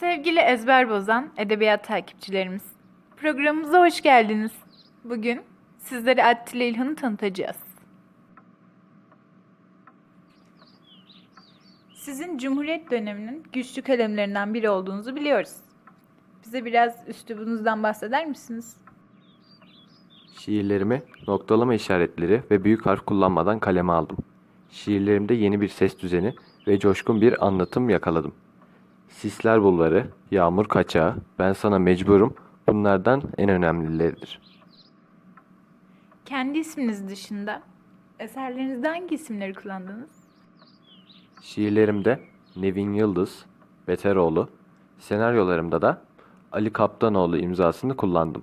Sevgili ezber bozan edebiyat takipçilerimiz, programımıza hoş geldiniz. Bugün sizlere Attila İlhan'ı tanıtacağız. Sizin Cumhuriyet döneminin güçlü kalemlerinden biri olduğunuzu biliyoruz. Bize biraz üslubunuzdan bahseder misiniz? Şiirlerimi noktalama işaretleri ve büyük harf kullanmadan kaleme aldım. Şiirlerimde yeni bir ses düzeni ve coşkun bir anlatım yakaladım. Sisler bulvarı, yağmur kaçağı, ben sana mecburum bunlardan en önemlileridir. Kendi isminiz dışında eserlerinizde hangi isimleri kullandınız? Şiirlerimde Nevin Yıldız, Beteroğlu, senaryolarımda da Ali Kaptanoğlu imzasını kullandım.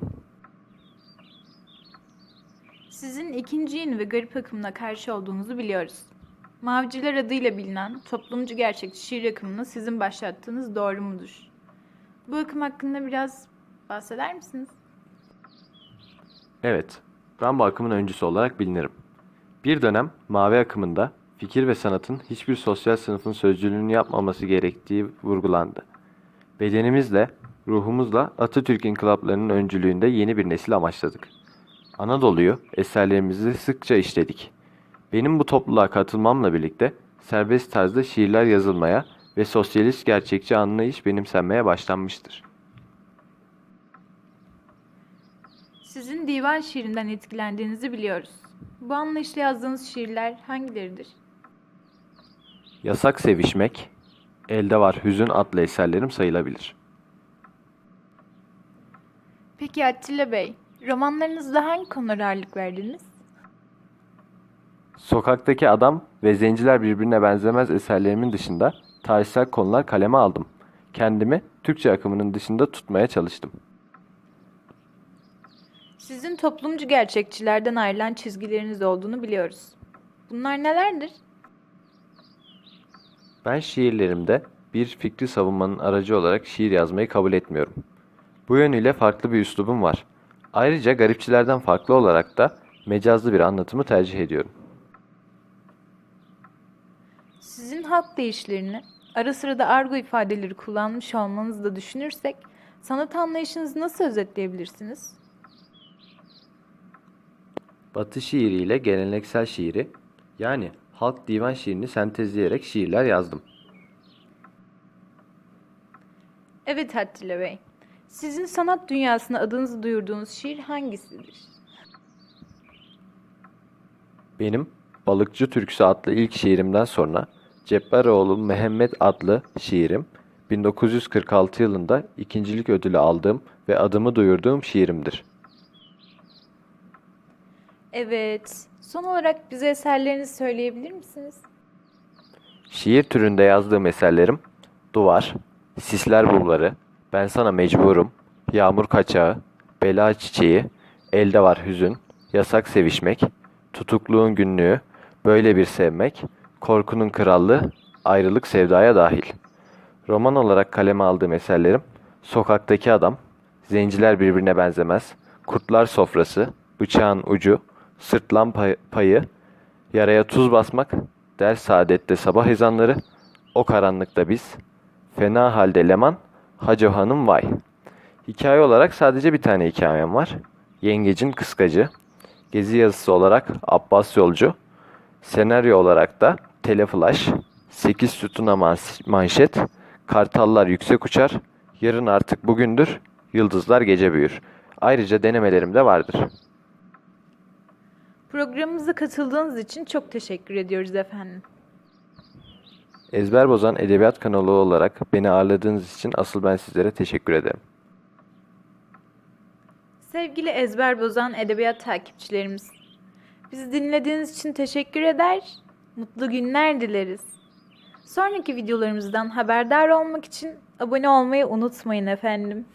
Sizin ikinci yeni ve garip akımına karşı olduğunuzu biliyoruz. Maviciler adıyla bilinen toplumcu gerçekçi şiir akımını sizin başlattığınız doğru mudur? Bu akım hakkında biraz bahseder misiniz? Evet, ben bu akımın öncüsü olarak bilinirim. Bir dönem mavi akımında fikir ve sanatın hiçbir sosyal sınıfın sözcülüğünü yapmaması gerektiği vurgulandı. Bedenimizle, ruhumuzla Atatürk inkılaplarının öncülüğünde yeni bir nesil amaçladık. Anadolu'yu eserlerimizde sıkça işledik. Benim bu topluluğa katılmamla birlikte serbest tarzda şiirler yazılmaya ve sosyalist gerçekçi anlayış benimsenmeye başlanmıştır. Sizin divan şiirinden etkilendiğinizi biliyoruz. Bu anlayışla yazdığınız şiirler hangileridir? Yasak Sevişmek, Elde Var Hüzün adlı eserlerim sayılabilir. Peki Attila Bey, romanlarınızda hangi konulara ağırlık verdiniz? Sokaktaki Adam ve Zenciler Birbirine Benzemez eserlerimin dışında tarihsel konular kaleme aldım. Kendimi Türkçe akımının dışında tutmaya çalıştım. Sizin toplumcu gerçekçilerden ayrılan çizgileriniz olduğunu biliyoruz. Bunlar nelerdir? Ben şiirlerimde bir fikri savunmanın aracı olarak şiir yazmayı kabul etmiyorum. Bu yönüyle farklı bir üslubum var. Ayrıca garipçilerden farklı olarak da mecazlı bir anlatımı tercih ediyorum. Sizin halk deyişlerini ara sıra da argo ifadeleri kullanmış olmanızı da düşünürsek sanat anlayışınızı nasıl özetleyebilirsiniz? Batı şiiriyle geleneksel şiiri yani halk divan şiirini sentezleyerek şiirler yazdım. Evet Attila Bey. Sizin sanat dünyasına adınızı duyurduğunuz şiir hangisidir? Benim Balıkçı Türküsü adlı ilk şiirimden sonra Cebbaroğlu Mehmet adlı şiirim 1946 yılında ikincilik ödülü aldığım ve adımı duyurduğum şiirimdir. Evet. Son olarak bize eserlerinizi söyleyebilir misiniz? Şiir türünde yazdığım eserlerim Duvar, Sisler Bulvarı, Ben Sana Mecburum, Yağmur Kaçağı, Bela Çiçeği, Elde Var Hüzün, Yasak Sevişmek, Tutukluğun Günlüğü, Böyle Bir Sevmek, Korkunun Krallığı, Ayrılık Sevdaya Dahil. Roman olarak kaleme aldığım eserlerim Sokaktaki Adam, Zenciler Birbirine Benzemez, Kurtlar Sofrası, Bıçağın Ucu, Sırtlan Pay- Payı, Yaraya Tuz Basmak, Ders Saadet'te Sabah Ezanları, O Karanlıkta Biz, Fena Halde Leman, Hacı Hanım Vay. Hikaye olarak sadece bir tane hikayem var. Yengecin Kıskacı. Gezi yazısı olarak Abbas Yolcu. Senaryo olarak da Teleflash, 8 sütuna manşet, Kartallar yüksek uçar, Yarın artık bugündür, Yıldızlar gece büyür. Ayrıca denemelerim de vardır. Programımıza katıldığınız için çok teşekkür ediyoruz efendim. Ezber Bozan Edebiyat kanalı olarak beni ağırladığınız için asıl ben sizlere teşekkür ederim. Sevgili ezber bozan edebiyat takipçilerimiz, bizi dinlediğiniz için teşekkür eder, mutlu günler dileriz. Sonraki videolarımızdan haberdar olmak için abone olmayı unutmayın efendim.